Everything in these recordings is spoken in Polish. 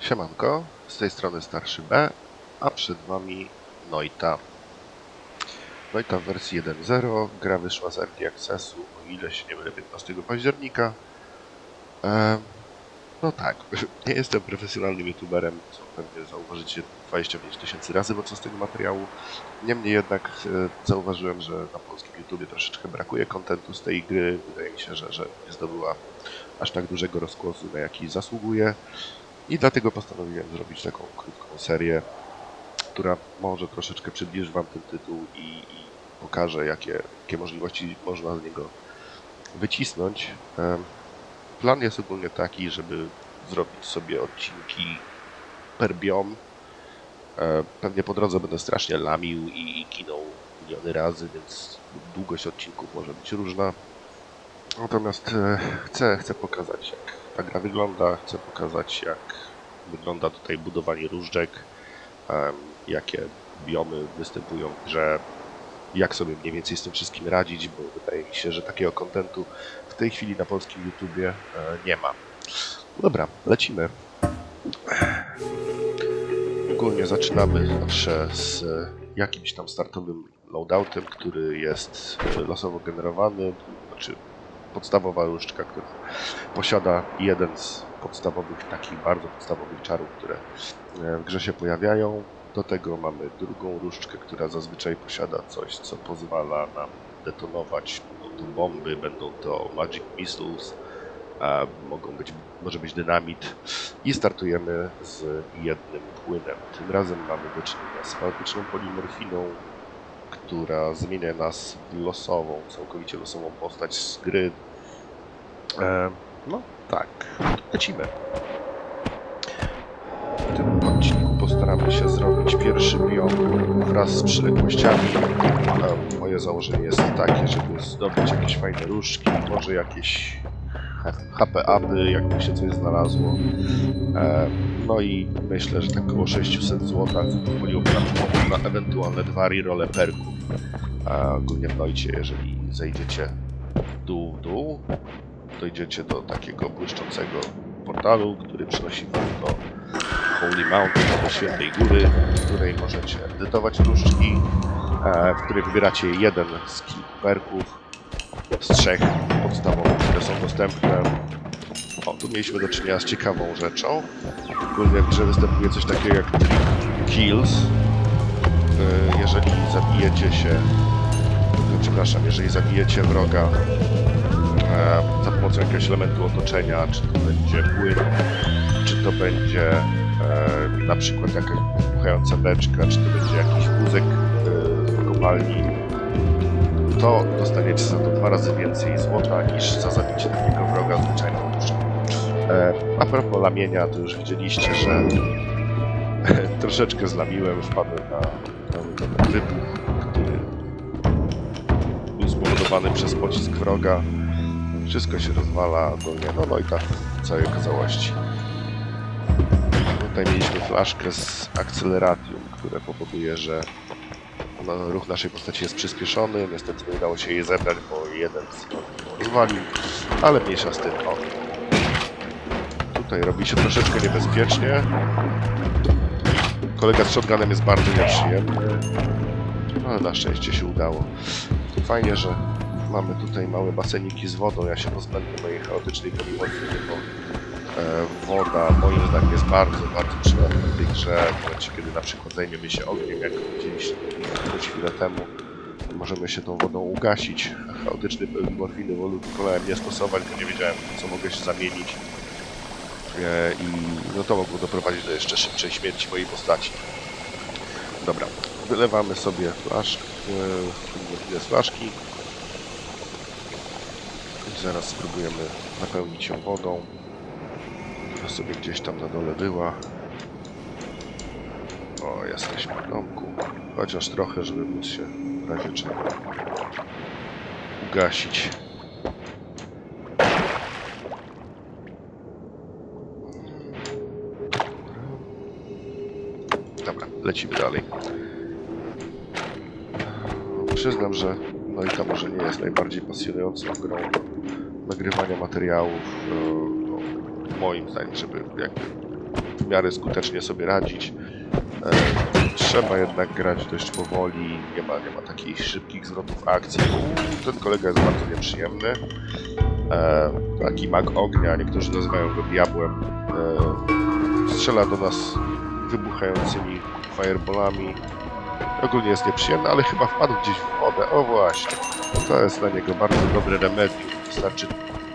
Siemanko, z tej strony starszy B, a przed Wami Noita. Noita w wersji 1.0, gra wyszła z Early Accessu, o ile się nie mylę, 15 października. Ehm, no tak, nie jestem profesjonalnym youtuberem, co pewnie zauważycie 25 tysięcy razy podczas tego materiału. Niemniej jednak e, zauważyłem, że na polskim YouTubie troszeczkę brakuje kontentu z tej gry. Wydaje mi się, że, że nie zdobyła aż tak dużego rozgłosu, na jaki zasługuje. I dlatego postanowiłem zrobić taką krótką serię, która może troszeczkę przybliży Wam ten tytuł i, i pokaże, jakie, jakie możliwości można z niego wycisnąć. Plan jest ogólnie taki, żeby zrobić sobie odcinki per biom. E, Pewnie po drodze będę strasznie lamił i, i kinął miliony razy, więc długość odcinków może być różna. Natomiast e, chcę, chcę pokazać, jak ta gra wygląda, chcę pokazać, jak wygląda tutaj budowanie różdżek, jakie biomy występują w grze, jak sobie mniej więcej z tym wszystkim radzić, bo wydaje mi się, że takiego kontentu w tej chwili na polskim YouTubie e, nie ma. Dobra, lecimy. Ogólnie zaczynamy zawsze z jakimś tam startowym loadoutem, który jest losowo generowany, znaczy podstawowa różdżka, która posiada jeden z podstawowych, takich bardzo podstawowych czarów, które e, w grze się pojawiają. Do tego mamy drugą różdżkę, która zazwyczaj posiada coś, co pozwala nam detonować. Bomby, będą to magic missiles, a mogą być, może być dynamit. I startujemy z jednym płynem. Tym razem mamy do czynienia z chaotyczną polimorfiną, która zmienia nas w losową, całkowicie losową postać z gry. E, no tak, lecimy. W tym odcinku postaramy się zrobić pierwszy biom wraz z przyległościami. E, moje założenie jest takie, żeby zdobyć jakieś fajne różdżki, może jakieś HP upy, jakby się coś znalazło. E, no i myślę, że tak około 600 zł pozwoliłoby nam na ewentualne dwa rerole perków. A ogólnie w Noicie, jeżeli zejdziecie w dół, w dół, dojdziecie do takiego błyszczącego portalu, który przenosi wam do Holy Mountain, do Świętej Góry, w której możecie edytować różdżki, e, w której wybieracie jeden z kilku perków, z trzech podstawowych, które są dostępne. O, tu mieliśmy do czynienia z ciekawą rzeczą. W grze występuje coś takiego jak kills. E, Jeżeli zabijecie się, przepraszam, jeżeli zabijecie wroga e, za pomocą jakiegoś elementu otoczenia, czy to będzie płyn, czy to będzie na przykład jakaś buchająca beczka, czy to będzie jakiś wózek w kopalni, to dostaniecie za to dwa razy więcej złota niż za zabicie takiego wroga zwyczajną duszą. E, a propos lamienia, to już widzieliście, że troszeczkę zlamiłem, wpadłem na, na, wybuch, który był spowodowany przez pocisk wroga. Wszystko się rozwala ogólnie, no, no i tak w całej okazałości. Tutaj mieliśmy flaszkę z akceleratium, które powoduje, że ruch naszej postaci jest przyspieszony. Niestety nie udało się jej zebrać, bo jeden z rozwalił, ale mniejsza z tym. Tutaj robi się troszeczkę niebezpiecznie. Kolega z shotgunem jest bardzo nieprzyjemny, ale na szczęście się udało. Fajnie, że mamy tutaj małe baseniki z wodą. Ja się pozbędę mojej chaotycznej polimorfiny, bo e, woda moim zdaniem jest bardzo, bardzo przydatna w tej grze. W momencie, kiedy na przykład zajmiemy się ogniem, jak widzieliście jakąś chwilę temu, możemy się tą wodą ugasić. Polimorfiny wolu- wolałem nie stosować, bo nie wiedziałem, co mogę się zamienić. E, I no to mogło doprowadzić do jeszcze szybszej śmierci mojej postaci. Dobra, wylewamy sobie flaszkę, e, flaszki. Zaraz spróbujemy napełnić ją wodą. która sobie gdzieś tam na dole była. O, jesteśmy w domku. Chociaż trochę, żeby móc się w razie czego ugasić. Dobra, lecimy dalej. Przyznam, że no i ta może nie jest najbardziej pasjonującą grą nagrywania materiałów. e, No, moim zdaniem, żeby jakby miarę skutecznie sobie radzić. E, trzeba jednak grać dość powoli, nie ma, nie ma takich szybkich zwrotów akcji. Ten kolega jest bardzo nieprzyjemny. E, taki mag ognia, niektórzy nazywają go diabłem. Strzela do nas wybuchającymi fireballami. Ogólnie jest nieprzyjemny, ale chyba wpadł gdzieś w wodę. O właśnie, to jest dla niego bardzo dobre remedium. Wystarczy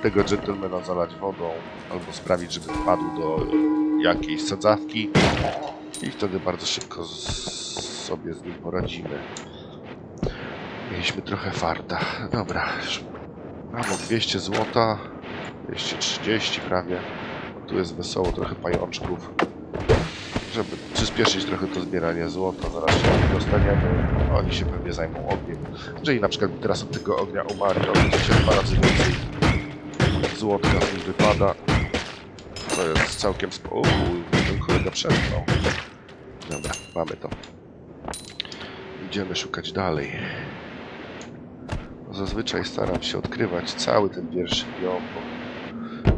tego gentlemana zalać wodą albo sprawić, żeby wpadł do jakiejś sadzawki i wtedy bardzo szybko z- sobie z nim poradzimy. Mieliśmy trochę farta. Dobra, mamy 200 złota, 230 prawie. Tu jest wesoło, trochę pajączków. Żeby przyspieszyć trochę to zbieranie złota, zaraz się dostaniemy. Oni się pewnie zajmą ogniem. Jeżeli na przykład teraz od tego ognia umarli, to się dwa razy więcej złotka nich wypada. To jest całkiem spo... Uuu, ten kolega przetrwał. Dobra, mamy to. Idziemy szukać dalej. Zazwyczaj staram się odkrywać cały ten pierwszy biom,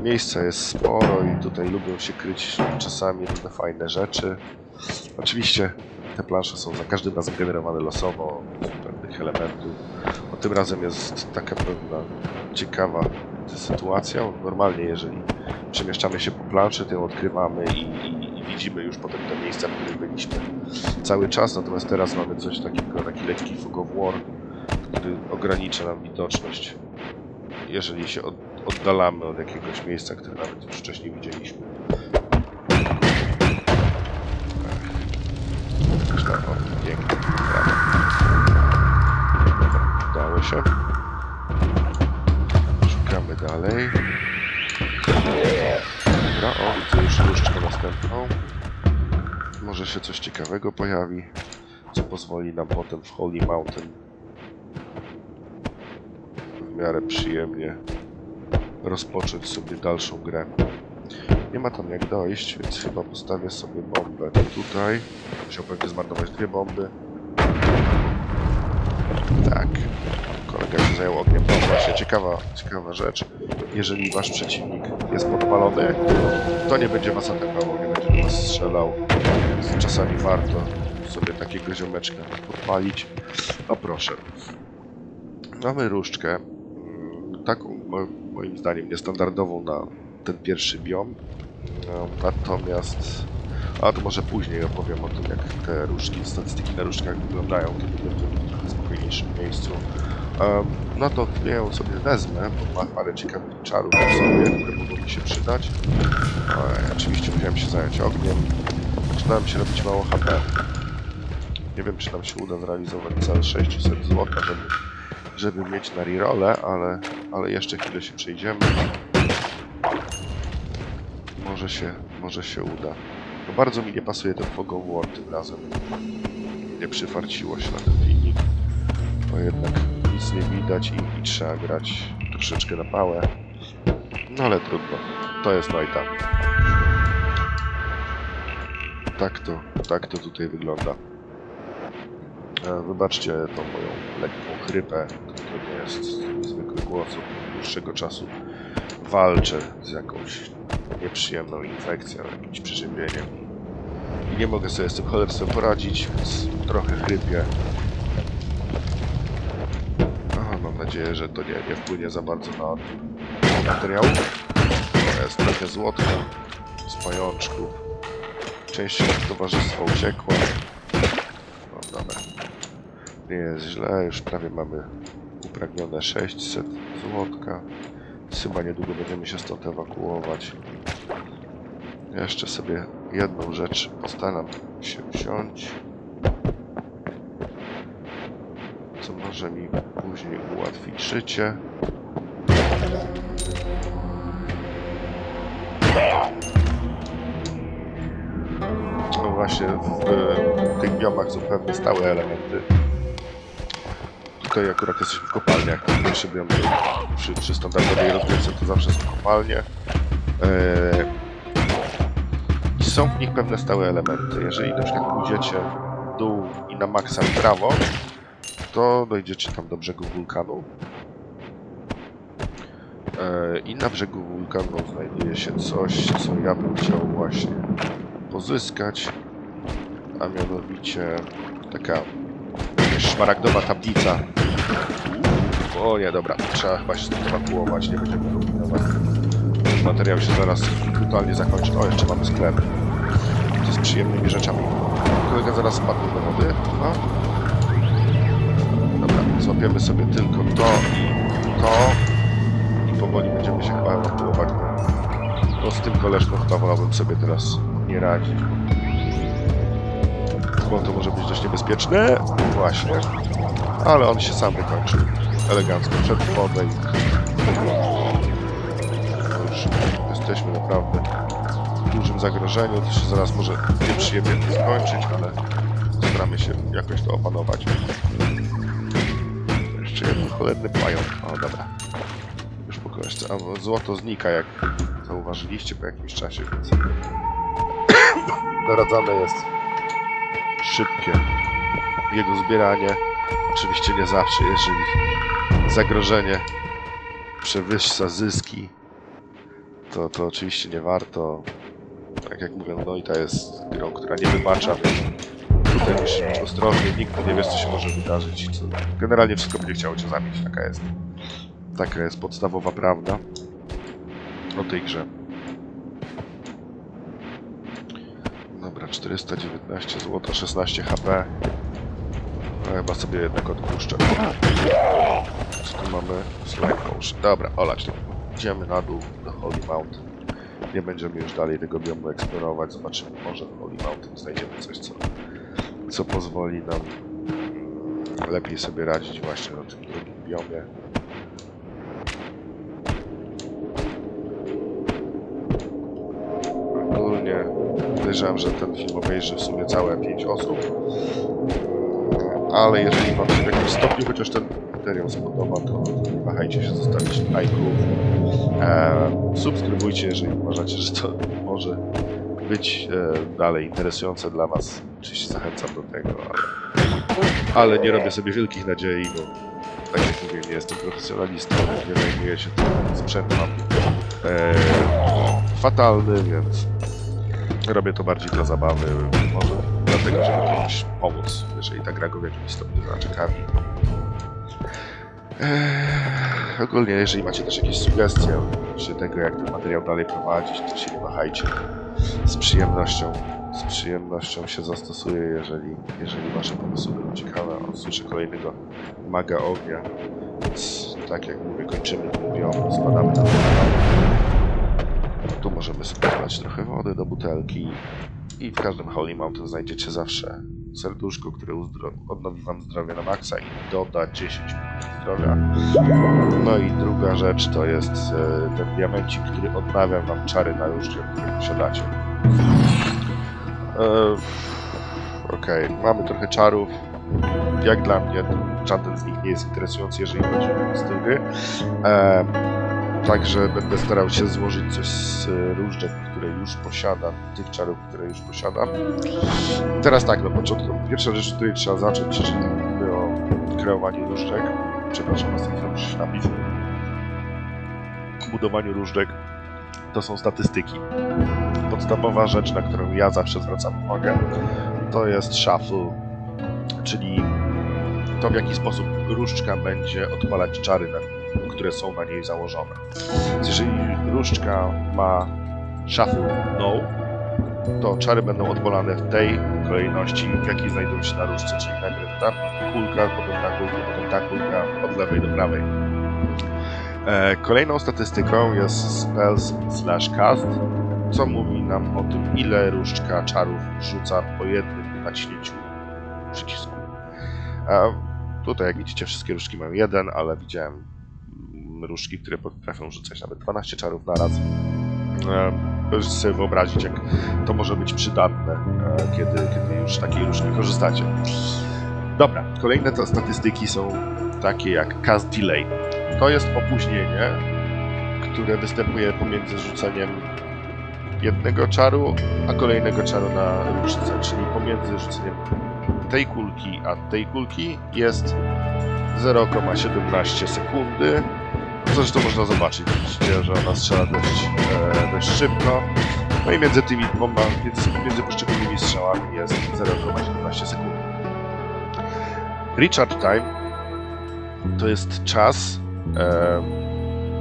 miejsca jest sporo i tutaj lubią się kryć czasami różne fajne rzeczy. Oczywiście te plansze są za każdym razem generowane losowo z pewnych elementów. O tym razem jest taka pewna ciekawa sytuacja. Normalnie jeżeli przemieszczamy się po planszy, to ją odkrywamy i, i, i widzimy już potem te miejsca, w których byliśmy cały czas, natomiast teraz mamy coś takiego, taki lekki fog of war, który ogranicza nam widoczność, jeżeli się od, oddalamy od jakiegoś miejsca, które nawet już wcześniej widzieliśmy. Tak, o, pięknie, Udało się. Szukamy dalej. Dobra, o, widzę już różdżkę następną. Może się coś ciekawego pojawi, co pozwoli nam potem w Holy Mountain w miarę przyjemnie rozpocząć sobie dalszą grę. Nie ma tam jak dojść, więc chyba postawię sobie bombę tutaj. Musiał pewnie zmarnować dwie bomby. Tak. Kolega się zajął ogniem. No właśnie, ciekawa, ciekawa rzecz. Jeżeli wasz przeciwnik jest podpalony, to nie będzie was atakował, nie będzie do was strzelał. Więc czasami warto sobie takiego ziomeczka podpalić. No proszę. Mamy różdżkę. mm, Taką, moim zdaniem, niestandardową na ten pierwszy biom. No, Natomiast... A to może później opowiem o tym, jak te różdżki, statystyki na różdżkach wyglądają, kiedy będziemy w trochę spokojniejszym miejscu. No to ją sobie wezmę, bo ma parę ciekawych czarów w sobie, które mogą mi się przydać. E, oczywiście musiałem się zająć ogniem. Zaczynałem się robić mało HP. Nie wiem, czy nam się uda zrealizować cel 600 zł, żeby, żeby mieć na rerolle, ale, ale jeszcze chwilę się przejdziemy. Może się, może się uda. No bardzo mi nie pasuje ten Fog of War tym razem. Nie przyfarciło się na ten filmik. Bo jednak nic nie widać i, i trzeba grać troszeczkę na pałę. No ale trudno. To jest Noita. Tak to, tak to tutaj wygląda. E, Wybaczcie tą moją lekką chrypę. To nie jest zwykły głos. Od dłuższego czasu walczę z jakąś nieprzyjemną infekcją, jakimś przeziębieniem. I nie mogę sobie z tym cholerstwem poradzić, więc trochę chrypię. Mam nadzieję, że to nie, nie wpłynie za bardzo na odbiór materiału. To jest trochę złotka z pajączków. Część towarzystwa uciekła. Nie jest źle, już prawie mamy upragnione 600 złotka. Chyba niedługo będziemy się stąd ewakuować. Jeszcze sobie jedną rzecz postaram się wziąć. Co może mi później ułatwić życie. No właśnie, w tych biomach są pewne stałe elementy. Tutaj akurat jesteśmy w kopalniach. Biom to przy, przy standardowej rozgrywce to zawsze są kopalnie. I są w nich pewne stałe elementy. Jeżeli na przykład pójdziecie w dół i na maksa w prawo, to dojdziecie tam do brzegu wulkanu. Eee, I na brzegu wulkanu znajduje się coś, co ja bym chciał właśnie pozyskać, a mianowicie taka szmaragdowa tablica. O nie, dobra, trzeba chyba się ewakuować, nie będziemy kombinować. Materiał się zaraz brutalnie zakończy. O, jeszcze mamy sklep. To z przyjemnymi rzeczami. Kolega zaraz spadnie do wody. No. Dobra, złapiemy sobie tylko to, to i powoli będziemy się chyba ewakuować. No z tym koleżką chyba wolałbym sobie teraz nie radzić. Bo to może być dość niebezpieczne. Właśnie. Ale on się sam wykończył. Elegancko. Przed wodę i... Już jesteśmy naprawdę w dużym zagrożeniu. To się zaraz może nieprzyjemnie skończyć, ale staramy się jakoś to opanować. Jeszcze jeden cholerny pająk. O, dobra. Już po koleżce. A złoto znika, jak zauważyliście po jakimś czasie, więc doradzane jest szybkie jego zbieranie. Oczywiście nie zawsze, jeżeli zagrożenie przewyższa zyski, to, to oczywiście nie warto. Tak jak mówię, no ta jest grą, która nie wybacza, tutaj musisz być ostrożny, nigdy nie wiesz, co się może wydarzyć. Co... Generalnie wszystko będzie chciało cię zabić, taka jest. Taka jest podstawowa prawda o tej grze. Dobra, 419 zł, 16 HP. No, chyba sobie jednak odpuszczę. Co tu mamy? Slime Potion. Dobra, olać to. Idziemy na dół do Holy Mountain. Nie będziemy już dalej tego biomu eksplorować. Zobaczymy, może w Holy Mountain znajdziemy coś, co, co pozwoli nam mm, lepiej sobie radzić właśnie na tym drugim biomie. Ogólnie podejrzewam, że ten film obejrzy w sumie całe 5 osób. Ale jeżeli wam się w jakimś stopniu chociaż ten materiał spodoba, to nie wahajcie się zostawić lajków. E, subskrybujcie, jeżeli uważacie, że to może być e, dalej interesujące dla was. Oczywiście zachęcam do tego, ale, ale nie robię sobie wielkich nadziei, bo tak jak mówię, nie jestem profesjonalistą, nie zajmuję się tym sprzętem e, fatalny, więc robię to bardziej dla zabawy, może dlatego, żeby komuś pomóc, jeżeli ta gra go w jakimś stopniu zaciekawi. Eee, ogólnie, jeżeli macie też jakieś sugestie odnośnie tego, jak ten materiał dalej prowadzić, to się nie wahajcie. Z przyjemnością, z przyjemnością się zastosuję, jeżeli, jeżeli wasze pomysły będą ciekawe. O, słyszę kolejnego maga ognia, więc tak jak mówię, kończymy ten spadamy na dół. Tu możemy sobie trochę wody do butelki i w każdym Holy Mountain znajdziecie zawsze serduszko, które odnowi wam zdrowie na maksa i doda 10 punktów zdrowia. No i druga rzecz to jest e, ten diamencik, który odnawia wam czary na różdżkę, które posiadacie. E, Okej, mamy trochę czarów. Jak dla mnie, żaden z nich nie jest interesujący, jeżeli chodzi o styl gry. E, Także będę starał się złożyć coś z e, różdżek, które już posiadam, tych czarów, które już posiadam. Teraz tak, na początku. Pierwsza rzecz, której trzeba zacząć, jeżeli mówimy o kreowaniu różdżek. Przepraszam, na chwilę muszę się napić. Budowaniu różdżek to są statystyki. Podstawowa rzecz, na którą ja zawsze zwracam uwagę, to jest shuffle, czyli to w jaki sposób różdżka będzie odpalać czary, na, które są na niej założone. Więc jeżeli różdżka ma shuffle no, to czary będą odpalane w tej kolejności, w jakiej znajdują się na różdżce, czyli najpierw ta kulka, potem ta kulka, potem ta kulka, od lewej do prawej. E, kolejną statystyką jest spells slash cast, co mówi nam o tym, ile różdżka czarów rzuca po jednym naciśnięciu przycisku. A tutaj, jak widzicie, wszystkie różdżki mają jeden, ale widziałem różdżki, które potrafią rzucać nawet 12 czarów na raz. E, Możecie sobie wyobrazić, jak to może być przydatne, e, kiedy, kiedy już takiej różdżki korzystacie. Dobra, kolejne te statystyki są takie jak cast delay. To jest opóźnienie, które występuje pomiędzy rzuceniem jednego czaru, a kolejnego czaru na różdżce, czyli pomiędzy rzuceniem tej kulki, a tej kulki jest 0,17 sekundy. Zresztą można zobaczyć, że ona strzela dość, e, dość szybko. No i między tymi dwoma, między, między poszczególnymi strzałami jest 0,17 sekundy. Recharge time to jest czas e,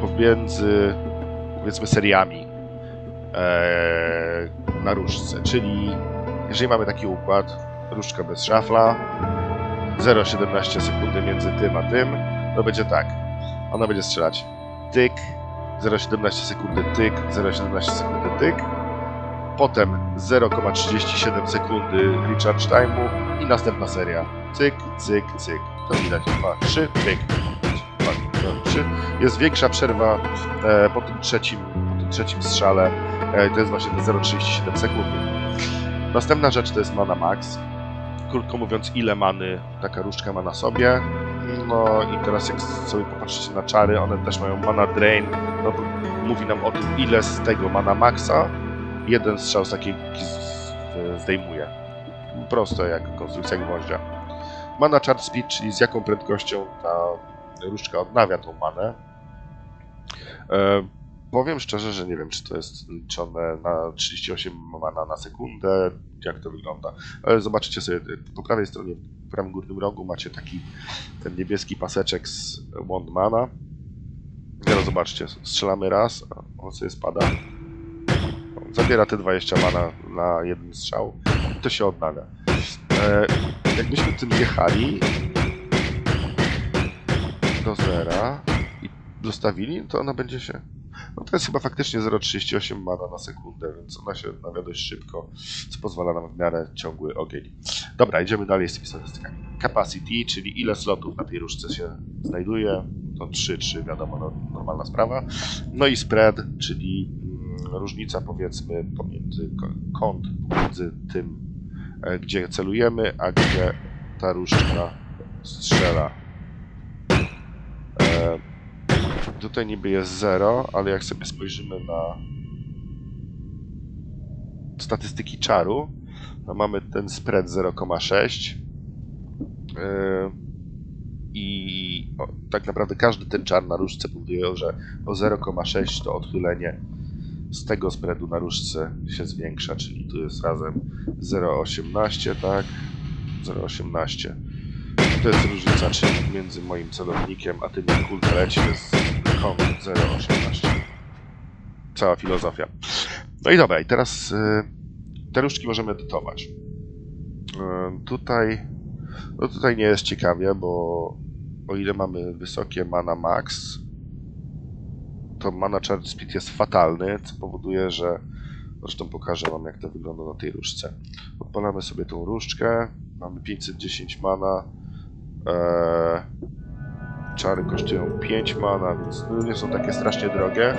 pomiędzy powiedzmy seriami e, na różdżce, czyli jeżeli mamy taki układ, różdżka bez szafla, 0,17 sekundy między tym a tym, to będzie tak. Ona będzie strzelać tyk, 0,17 sekundy tyk, 0,17 sekundy tyk, potem 0,37 sekundy recharge time'u i następna seria. Cyk, cyk, cyk. To widać. 2, 3, tyk. 2, 3. Jest większa przerwa e, po tym trzecim, po tym trzecim strzale. E, to jest właśnie te 0,37 sekundy. Następna rzecz to jest mana max. Krótko mówiąc, ile many taka różdżka ma na sobie. No i teraz jak sobie popatrzycie na czary, one też mają mana drain. No to mówi nam o tym, ile z tego mana maxa jeden strzał z takiej z- zdejmuje. Proste jak konstrukcja gwoździa. Mana charge speed, czyli z jaką prędkością ta różdżka odnawia tą manę. Powiem szczerze, że nie wiem, czy to jest liczone na 38 mana na sekundę, jak to wygląda. Ale zobaczycie sobie, po prawej stronie, w prawym górnym rogu macie taki ten niebieski paseczek z Wand Mana. Teraz zobaczcie, strzelamy raz, a on sobie spada. Zabiera te 20 mana na jeden strzał i to się odnawia. E, jakbyśmy tym jechali do zera i zostawili, to ona będzie się... No to jest chyba faktycznie 0,38 mana na sekundę, więc ona się odnawia dość szybko, co pozwala nam w miarę ciągły ogień. Dobra, idziemy dalej z tymi statystykami. Capacity, czyli ile slotów na tej różdżce się znajduje, to 3, 3 wiadomo, no, normalna sprawa. No i spread, czyli mm, różnica powiedzmy pomiędzy kąt pomiędzy tym, e, gdzie celujemy, a gdzie ta różdżka strzela. E, tutaj niby jest 0, ale jak sobie spojrzymy na statystyki czaru, to mamy ten spread 0,6 e, i o, tak naprawdę każdy ten czar na różdżce powoduje, że o 0,6 to odchylenie z tego spreadu na różdżce się zwiększa, czyli tu jest razem 0,18, tak? 0,18. To jest różnica, między moim celownikiem a tym jak kulka leci jest kąt 0,18. Cała filozofia. No i dobra, i teraz y, te różdżki możemy edytować. Y, tutaj, no tutaj nie jest ciekawie, bo o ile mamy wysokie mana max, to mana charge speed jest fatalny, co powoduje, że zresztą pokażę wam jak to wygląda na tej różdżce. Odpalamy sobie tą różdżkę, mamy 510 mana, eee, czary kosztują 5 mana, więc no nie są takie strasznie drogie,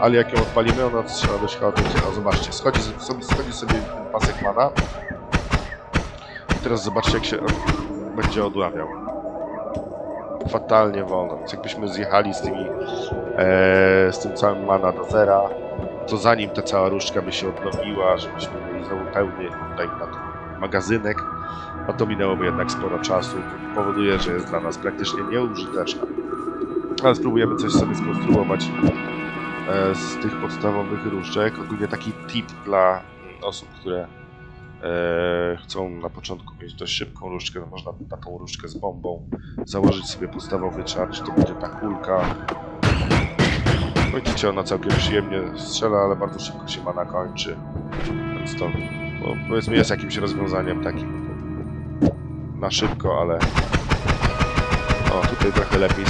ale jak ją odpalimy, ona strzela dość chaotycznie. No zobaczcie, schodzi sobie, schodzi sobie ten pasek mana i teraz zobaczcie jak się będzie odławiał. Fatalnie wolno, więc jakbyśmy zjechali z tymi e, z tym całym mana do zera, to zanim ta cała różdżka by się odnowiła, żebyśmy mieli znowu pełny dajmy na to magazynek, a to minęłoby jednak sporo czasu, powoduje, że jest dla nas praktycznie nieużyteczna. Ale spróbujemy coś sobie skonstruować e, z tych podstawowych różdżek. Ogólnie taki tip dla osób, które e, chcą na początku mieć dość szybką różdżkę, można na tą różdżkę z bombą założyć sobie podstawowy charge, to będzie ta kulka, Widzicie, ona całkiem przyjemnie strzela, ale bardzo szybko się mana kończy. Więc to powiedzmy jest jakimś rozwiązaniem takim na szybko, ale o, tutaj trochę lepiej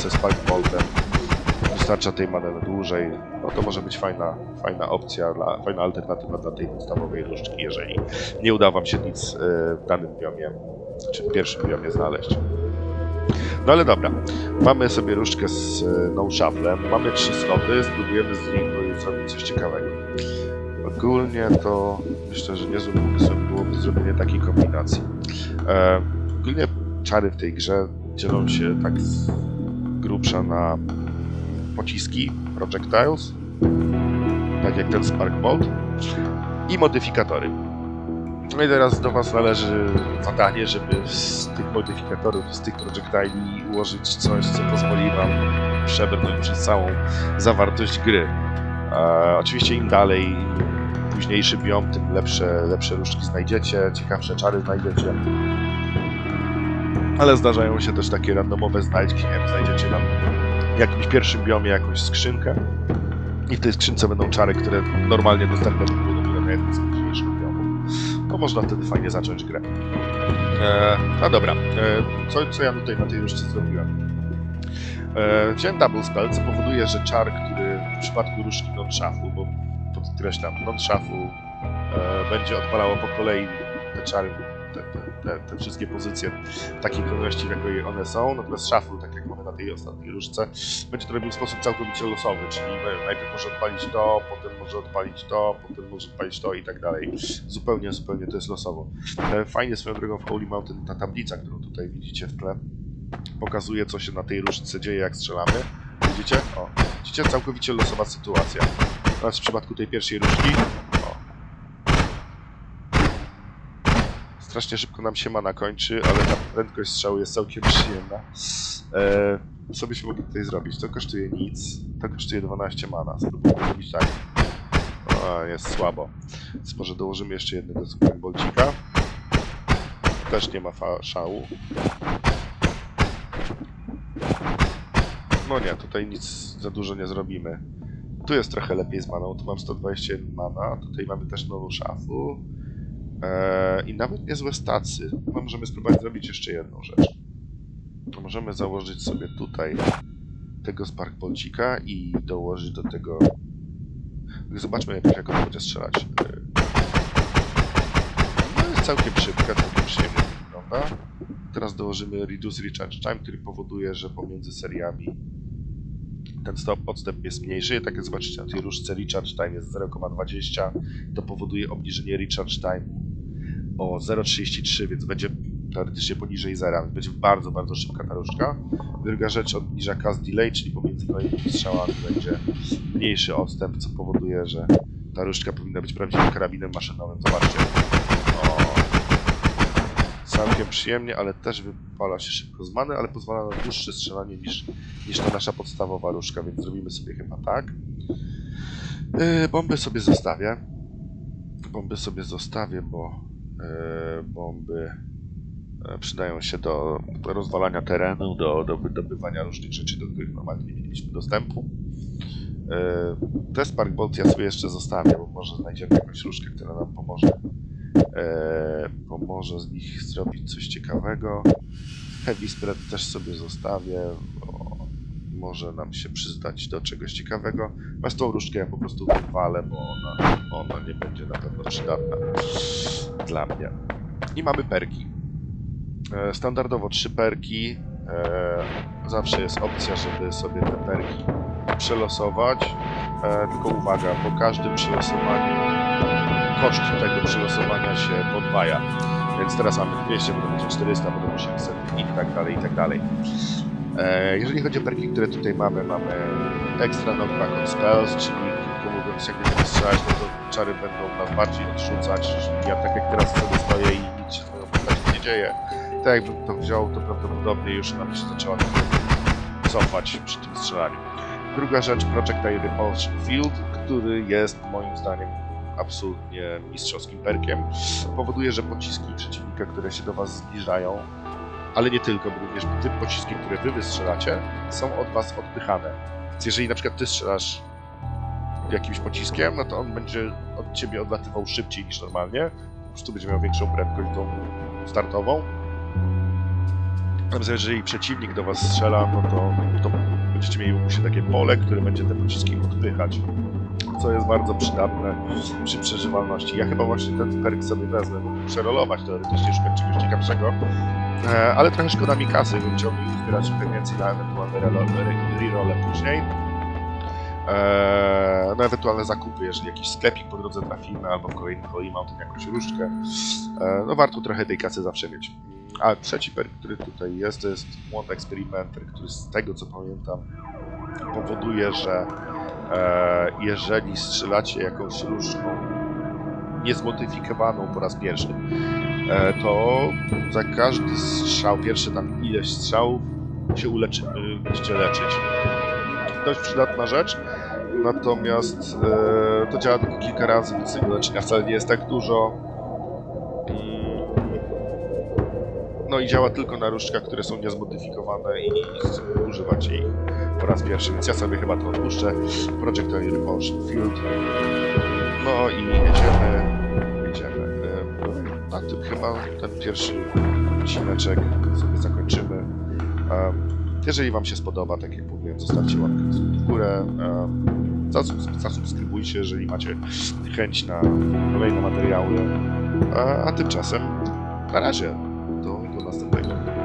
ze Spikeboltem. Wystarcza tej na dłużej. No to może być fajna, fajna opcja, dla, fajna alternatywa dla tej podstawowej różdżki, jeżeli nie uda wam się nic y, w danym biomie, czy w pierwszym biomie znaleźć. No ale dobra, mamy sobie różdżkę z e, no shufflem, mamy trzy sloty, spróbujemy z nich zrobić coś ciekawego. Ogólnie to myślę, że pomysłem byłoby zrobienie takiej kombinacji. E, ogólnie czary w tej grze dzielą się tak z grubsza na pociski, projectiles, tak jak ten Sparkbolt, i modyfikatory. No i teraz do Was należy zadanie, żeby z tych modyfikatorów, z tych projectili ułożyć coś, co pozwoli Wam przebrnąć przez całą zawartość gry. E, oczywiście im dalej, późniejszy biom, tym lepsze, lepsze różdżki znajdziecie, ciekawsze czary znajdziecie. Ale zdarzają się też takie randomowe znajdźki, nie wiem, znajdziecie tam w jakimś pierwszym biomie jakąś skrzynkę i w tej skrzynce będą czary, które normalnie dostępne będą dopiero na jednym z późniejszych biomów. To można wtedy fajnie zacząć grę. E, no dobra, e, co, co ja tutaj na tej różdżce zrobiłem? E, wziąłem double spell, co powoduje, że czar, który w przypadku różdżki non-shuffle, bo podkreślam, non-shuffle e, będzie odpalało po kolei te czary, te, te, te, te wszystkie pozycje w takiej kolejności, w jakiej one są, natomiast shuffle, tak jak mamy na tej ostatniej różdżce, będzie to robił w sposób całkowicie losowy, czyli najpierw może odpalić to, potem może odpalić to, potem może odpalić to i tak dalej. Zupełnie, zupełnie to jest losowo. E, Fajnie swoją drogą w Holy Mountain ta tablica, którą tutaj widzicie w tle, pokazuje co się na tej różdżce dzieje jak strzelamy. Widzicie? O, widzicie? Całkowicie losowa sytuacja. Teraz w przypadku tej pierwszej różdżki, o. Strasznie szybko nam się mana kończy, ale ta prędkość strzału jest całkiem przyjemna. E, co byśmy mogli tutaj zrobić? To kosztuje nic, to kosztuje 12 mana. Spróbujmy zrobić tak. O, jest słabo. Więc może dołożymy jeszcze jednego superbolcika. Też nie ma szału. No nie, tutaj nic za dużo nie zrobimy. Tu jest trochę lepiej z maną, tu mam 121 mana, tutaj mamy też nową szafu. Eee, I nawet niezłe stacy. No, możemy spróbować zrobić jeszcze jedną rzecz. Możemy założyć sobie tutaj tego Sparkbolcika i dołożyć do tego... Zobaczmy jak, on będzie strzelać. Eee, No jest całkiem szybka, całkiem przyjemnie wygląda. Teraz dołożymy Reduce Recharge Time, który powoduje, że pomiędzy seriami ten stop, odstęp jest mniejszy. Tak jak zobaczycie na tej różdżce Recharge Time jest 0,20. To powoduje obniżenie Recharge Time o 0,33, więc będzie teoretycznie poniżej zera. Będzie bardzo, bardzo szybka ta różdżka. Druga rzecz obniża cast delay, czyli pomiędzy kolejnymi strzałami będzie mniejszy odstęp, co powoduje, że ta różdżka powinna być prawdziwym karabinem maszynowym. Zobaczcie. Całkiem przyjemnie, ale też wypala się szybko z many, ale pozwala na dłuższe strzelanie niż, niż ta nasza podstawowa różdżka, więc zrobimy sobie chyba tak. Yy, bomby sobie zostawię. Bomby sobie zostawię, bo yy, bomby yy, przydają się do rozwalania terenu, do, do wydobywania różnych rzeczy, do których normalnie nie mieliśmy dostępu. Yy, te Sparkbolt ja sobie jeszcze zostawię, bo może znajdziemy jakąś różdżkę, która nam pomoże e, pomoże z nich zrobić coś ciekawego. Heavy Spread też sobie zostawię, może nam się przyznać do czegoś ciekawego. Natomiast tą różdżkę ja po prostu wywalę, bo ona, ona nie będzie na pewno przydatna dla mnie. I mamy perki. E, standardowo trzy perki. E, zawsze jest opcja, żeby sobie te perki przelosować. E, tylko uwaga, po każdym przelosowaniu koszt tego przelosowania się podwaja. Więc teraz mamy 200, będą będzie 400, będą 800 i tak dalej, i tak dalej. E, jeżeli chodzi o perki, które tutaj mamy, mamy extra knockback on spells, czyli krótko mówiąc, jak będziemy strzelać, no to czary będą nas bardziej odrzucać. Ja tak jak teraz sobie stoję i nic się z moją nie dzieje, tak jakbym to wziął, to prawdopodobnie już nam się zaczęła cofać przy tym strzelaniu. Druga rzecz, Projectile Repulsion Field, który jest moim zdaniem absolutnie mistrzowskim perkiem. Powoduje, że pociski przeciwnika, które się do Was zbliżają, ale nie tylko, bo również te pociski, które Wy wystrzelacie, są od Was odpychane. Więc jeżeli na przykład Ty strzelasz jakimś pociskiem, no to on będzie od Ciebie odlatywał szybciej niż normalnie. Po prostu będzie miał większą prędkość tą startową. Natomiast jeżeli przeciwnik do Was strzela, no to, to będziecie mieli u się takie pole, które będzie te pociski odpychać co jest bardzo przydatne przy przeżywalności. Ja chyba właśnie ten perk sobie wezmę, bo przerolować teoretycznie, szukać czegoś ciekawszego, e, ale trochę szkoda mi kasy, bym chciał zbierać trochę więcej na ewentualne rerolle później. E, no ewentualne zakupy, jeżeli jakiś sklepik po drodze trafimy, albo w kolejnym Mountain jakąś różdżkę, e, no warto trochę tej kasy zawsze mieć. A trzeci perk, który tutaj jest, to jest Wand Experimenter, który z tego co pamiętam powoduje, że jeżeli strzelacie jakąś różdżką niezmodyfikowaną po raz pierwszy, e, to za każdy strzał, pierwszy tam ileś strzałów się uleczy, będziecie leczyć. Dość przydatna rzecz. Natomiast e, to działa tylko kilka razy, więc tego leczenia wcale nie jest tak dużo. No i działa tylko na różdżkach, które są niezmodyfikowane i używać ich po raz pierwszy, więc ja sobie chyba to odpuszczę. Projectory Repulsion Field. No i jedziemy, jedziemy. Na tym chyba ten pierwszy odcineczek sobie zakończymy. Jeżeli Wam się spodoba, tak jak mówiłem, zostawcie łapkę w górę. zasubs- Zasubskrybujcie, jeżeli macie chęć na kolejne materiały. A tymczasem na razie. Do, do następnego.